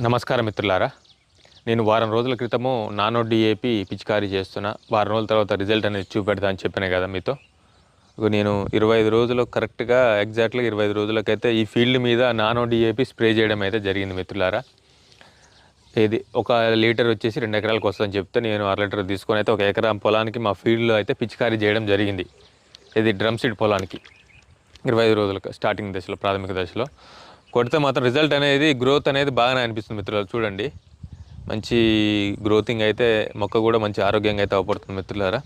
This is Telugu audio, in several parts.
నమస్కారం మిత్రులారా. నేను వారం రోజుల క్రితము నానో డిఏపి పిచికారీ చేస్తున్నా. వారం రోజుల తర్వాత రిజల్ట్ అనేది చూపెడతా అని చెప్పాను కదా మీతో. నేను ఇరవై ఐదు రోజులు కరెక్ట్గా ఎగ్జాక్ట్గా ఇరవై ఐదు రోజులకైతే ఈ ఫీల్డ్ మీద నానో డిఏపి స్ప్రే చేయడం అయితే జరిగింది మిత్రులారా. ఇది ఒక లీటర్ వచ్చేసి రెండు ఎకరాలకు వస్తుందని చెప్తే నేను అర లీటర్ తీసుకొని అయితే ఒక ఎకరం పొలానికి మా ఫీల్డ్లో అయితే పిచికారీ చేయడం జరిగింది. ఇది డ్రమ్ సీడ్ పొలానికి. ఇరవై ఐదు రోజులకు స్టార్టింగ్ దశలో ప్రాథమిక దశలో. కొడితే మాత్రం రిజల్ట్ అనేది గ్రోత్ అనేది బాగానే అనిపిస్తుంది మిత్రులు చూడండి. మంచి గ్రోతింగ్ అయితే మొక్క కూడా మంచి ఆరోగ్యంగా అయితే అవపడుతుంది మిత్రులారా.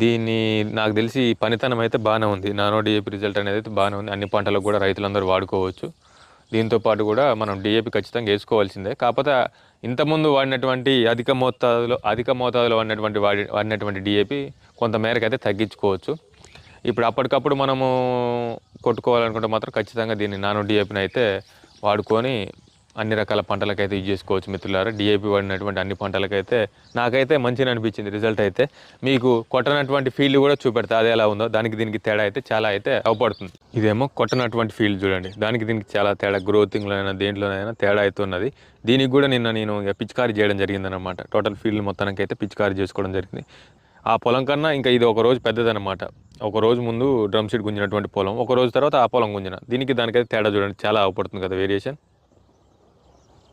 దీన్ని నాకు తెలిసి పనితనం అయితే బాగానే ఉంది. నానో డిఏపి రిజల్ట్ అనేది అయితే బాగానే ఉంది. అన్ని పంటలకు కూడా రైతులందరూ వాడుకోవచ్చు. దీంతో పాటు కూడా మనం డిఏపి ఖచ్చితంగా వేసుకోవాల్సిందే. కాకపోతే ఇంతకుముందు వాడినటువంటి అధిక మోతాదులో అధిక మోతాదులో వాడినటువంటి వాడి వాడినటువంటి డిఏపి కొంత మేరకు అయితే తగ్గించుకోవచ్చు. ఇప్పుడు అప్పటికప్పుడు మనము కొట్టుకోవాలనుకుంటే మాత్రం ఖచ్చితంగా దీన్ని నానో డిఏపిని అయితే వాడుకొని అన్ని రకాల పంటలకైతే యూజ్ చేసుకోవచ్చు మిత్రులారా. డిఏపి వాడినటువంటి అన్ని పంటలకైతే నాకైతే మంచిగా అనిపించింది రిజల్ట్ అయితే. మీకు కొట్టనటువంటి ఫీల్డ్ కూడా చూపెడతా అది ఎలా ఉందో దానికి దీనికి తేడా అయితే చాలా అయితే అవపడుతుంది. ఇదేమో కొట్టనటువంటి ఫీల్డ్ చూడండి. దానికి దీనికి చాలా తేడా గ్రోతింగ్లోనైనా దేంట్లోనైనా తేడా అయితే ఉన్నది. దీనికి కూడా నిన్న నేను ఇక పిచికారీ చేయడం జరిగిందనమాట టోటల్ ఫీల్డ్ మొత్తానికి అయితే పిచికారీ చేసుకోవడం జరిగింది. ఆ పొలం కన్నా ఇంకా ఇది ఒక రోజు పెద్దదన్నమాట. ఒక రోజు ముందు డ్రమ్ సీడ్ గుంజినటువంటి పొలం ఒక రోజు తర్వాత ఆ పొలం గుంజిన. దీనికి దానికైతే తేడా చూడండి చాలా అవపడుతుంది కదా వేరియేషన్.